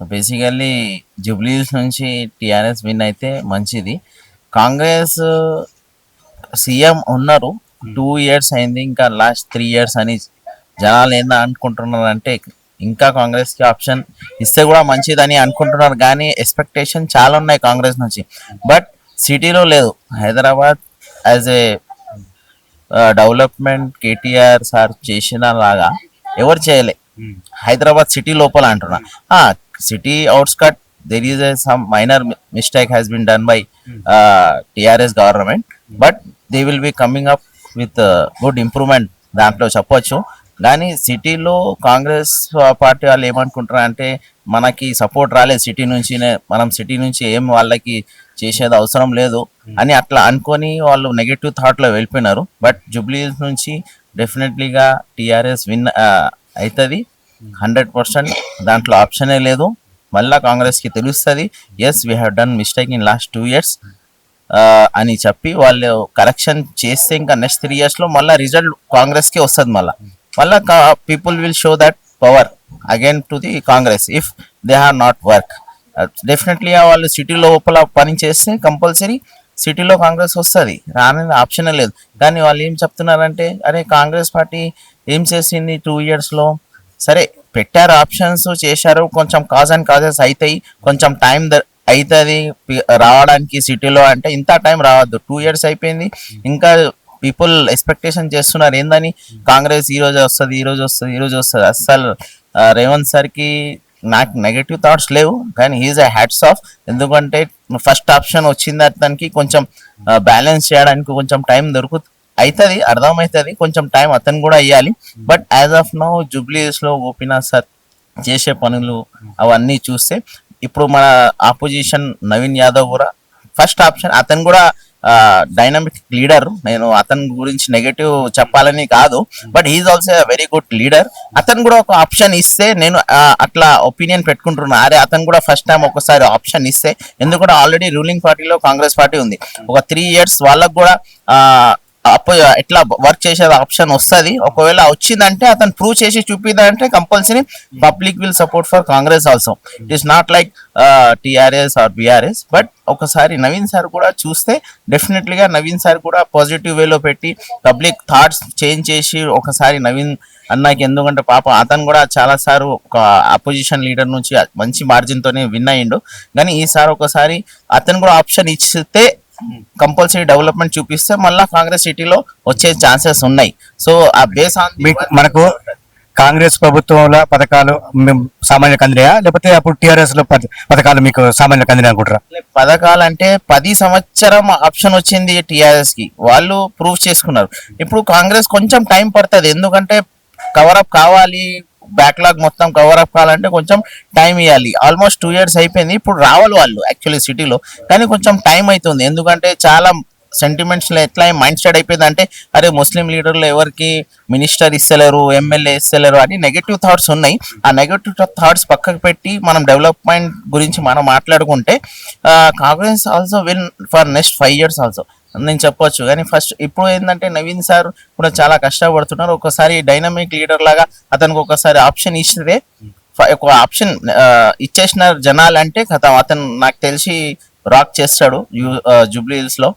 Basically జూబ్లీస్ నుంచి TRS win అయితే మంచిది. కాంగ్రెస్ సీఎం ఉన్నారు. టూ ఇయర్స్ అయింది. ఇంకా లాస్ట్ త్రీ ఇయర్స్ అని జనాలు ఏందా అనుకుంటున్నారు అంటే ఇంకా కాంగ్రెస్కి ఆప్షన్ ఇస్తే కూడా మంచిదని అనుకుంటున్నారు. కానీ ఎక్స్పెక్టేషన్ చాలా ఉన్నాయి కాంగ్రెస్ నుంచి. బట్ సిటీలో లేదు. Hyderabad as a development KTR sir చేసిన లాగా ఎవరు చేయలే. హైదరాబాద్ సిటీ లోపల అంటున్నా. City outskirt there is some minor mistake has been done by TRS government but they will be coming up with good improvement దాంట్లో చెప్పొచ్చు. కానీ సిటీలో కాంగ్రెస్ పార్టీ వాళ్ళు ఏమనుకుంటారు అంటే మనకి సపోర్ట్ రాలేదు సిటీ నుంచి మనం సిటీ నుంచి ఏం వాళ్ళకి చేసేది అవసరం లేదు అని అట్లా అనుకొని వాళ్ళు నెగటివ్ థాట్లో వెళ్ళిపోయినారు. బట్ జూబ్లీస్ నుంచి డెఫినెట్లీగా టిఆర్ఎస్ విన్ అవుతుంది హండ్రెడ్ పర్సెంట్ దాంట్లో ఆప్షనే లేదు. మళ్ళా కాంగ్రెస్కి తెలుస్తుంది yes we have done mistake in last two years అని చెప్పి వాళ్ళు కరెక్షన్ చేస్తే ఇంకా నెక్స్ట్ త్రీ ఇయర్స్లో మళ్ళీ రిజల్ట్ కాంగ్రెస్కి వస్తుంది మళ్ళీ. మళ్ళా people will show that power again to the Congress if they have not work definitely వాళ్ళు సిటీ లోపల పని చేస్తే కంపల్సరీ సిటీలో కాంగ్రెస్ వస్తుంది రాని ఆప్షనే లేదు. కానీ వాళ్ళు ఏం చెప్తున్నారంటే అరే కాంగ్రెస్ పార్టీ ఏం చేసింది టూ ఇయర్స్లో సరే పెట్టారు ఆప్షన్స్ చేశారు కొంచెం కాజ్ అండ్ కాజెస్ అవుతాయి కొంచెం టైం అవుతుంది రావడానికి సిటీలో అంటే ఇంత టైం రావద్దు. టూ ఇయర్స్ అయిపోయింది ఇంకా పీపుల్ ఎక్స్పెక్టేషన్ చేస్తున్నారు ఏందని? కాంగ్రెస్ ఈ రోజు వస్తుంది ఈ రోజు వస్తుంది ఈ రోజు వస్తుంది. అస్సలు రేవంత్ సార్కి నాకు నెగటివ్ థాట్స్ లేవు కానీ హీజ్ అ హ్యాట్స్ ఆఫ్ ఎందుకంటే ఫస్ట్ ఆప్షన్ వచ్చింది అతనికి కొంచెం బ్యాలెన్స్ చేయడానికి కొంచెం టైం దొరుకు అవుతుంది అర్థమవుతుంది కొంచెం టైం అతను కూడా ఇవ్వాలి బట్ యాజ్ ఆఫ్ నో జూబ్లీస్లో గోపీనాథ్ సార్ చేసే పనులు అవన్నీ చూస్తే ఇప్పుడు మన ఆపోజిషన్ నవీన్ యాదవ్ కూడా ఫస్ట్ ఆప్షన్ అతను కూడా డైనమిక్ లీడర్ నేను అతని గురించి నెగటివ్ చెప్పాలని కాదు. But is also very good leader అతను కూడా ఒక ఆప్షన్ ఇస్తే నేను అట్లా ఒపీనియన్ పెట్టుకుంటున్నా. అరే అతను కూడా ఫస్ట్ టైం ఒకసారి ఆప్షన్ ఇస్తే ఎందుకంటే ఆల్రెడీ రూలింగ్ పార్టీలో కాంగ్రెస్ పార్టీ ఉంది. ఒక త్రీ ఇయర్స్ వాళ్ళకు కూడా ఆ, ఎట్లా వర్క్ చేసే ఆప్షన్ వస్తుంది. ఒకవేళ వచ్చిందంటే అతను ప్రూవ్ చేసి చూపిద్దంటే compulsory public will support for Congress also it is not like TRS or BRS but ఒకసారి నవీన్ సార్ కూడా చూస్తే డెఫినెట్లీగా నవీన్ సార్ కూడా పాజిటివ్ వేలో పెట్టి పబ్లిక్ థాట్స్ చేంజ్ చేసి ఒకసారి నవీన్ అన్నకి ఎందుకంటే పాప అతను కూడా చాలా సార్లు ఒక అపోజిషన్ లీడర్ నుంచి మంచి మార్జిన్తోనే విన్ అయ్యిండు. కానీ ఈసారి ఒకసారి అతను కూడా ఆప్షన్ ఇచ్చితే కంపల్సరీ డెవలప్మెంట్ చూపిస్తే మళ్ళా కాంగ్రెస్ సిటీలో వచ్చే ఛాన్సెస్ ఉన్నాయి. సో ఆ బేస్ ఆన్ మనకు కాంగ్రెస్ ప్రభుత్వంలో పథకాలు సామాన్యులకు అందినాయా? లేకపోతే అప్పుడు టిఆర్ఎస్లో పథ- పథకాలు మీకు సామాన్యులకు అందినాయి అనుకుంటారా పథకాలు అంటే పది సంవత్సరం ఆప్షన్ వచ్చింది టిఆర్ఎస్కి వాళ్ళు ప్రూవ్ చేసుకున్నారు. ఇప్పుడు కాంగ్రెస్ కొంచెం టైం పడుతుంది. ఎందుకంటే కవర్ అప్ కావాలి బ్యాక్లాగ్ మొత్తం కవర్ అప్ కావాలంటే కొంచెం టైం ఇవ్వాలి ఆల్మోస్ట్ టూ ఇయర్స్ అయిపోయింది. ఇప్పుడు రావాలి వాళ్ళు యాక్చువల్లీ సిటీలో కానీ కొంచెం టైం అవుతుంది ఎందుకంటే చాలా సెంటిమెంట్స్లో ఎట్లా మైండ్ సెట్ అయిపోయింది అంటే అరే ముస్లిం లీడర్లు ఎవరికి మినిస్టర్ ఇస్తలేరు ఎమ్మెల్యే ఇస్తలేరు అని నెగటివ్ థాట్స్ ఉన్నాయి. ఆ నెగటివ్ థాట్స్ పక్కకు పెట్టి మనం డెవలప్మెంట్ గురించి మనం మాట్లాడుకుంటే Congress also win for next five years also నేను చెప్పొచ్చు. కానీ ఫస్ట్ ఇప్పుడు ఏంటంటే నవీన్ సార్ కూడా చాలా కష్టపడుతున్నారు. ఒకసారి డైనమిక్ లీడర్ లాగా అతనికి ఒకసారి ఆప్షన్ ఇస్తే ఒక ఆప్షన్ ఇచ్చేసిన జనాలు అంటే అతను నాకు తెలిసి రాక్ చేస్తాడు జూబ్లీ హిల్స్లో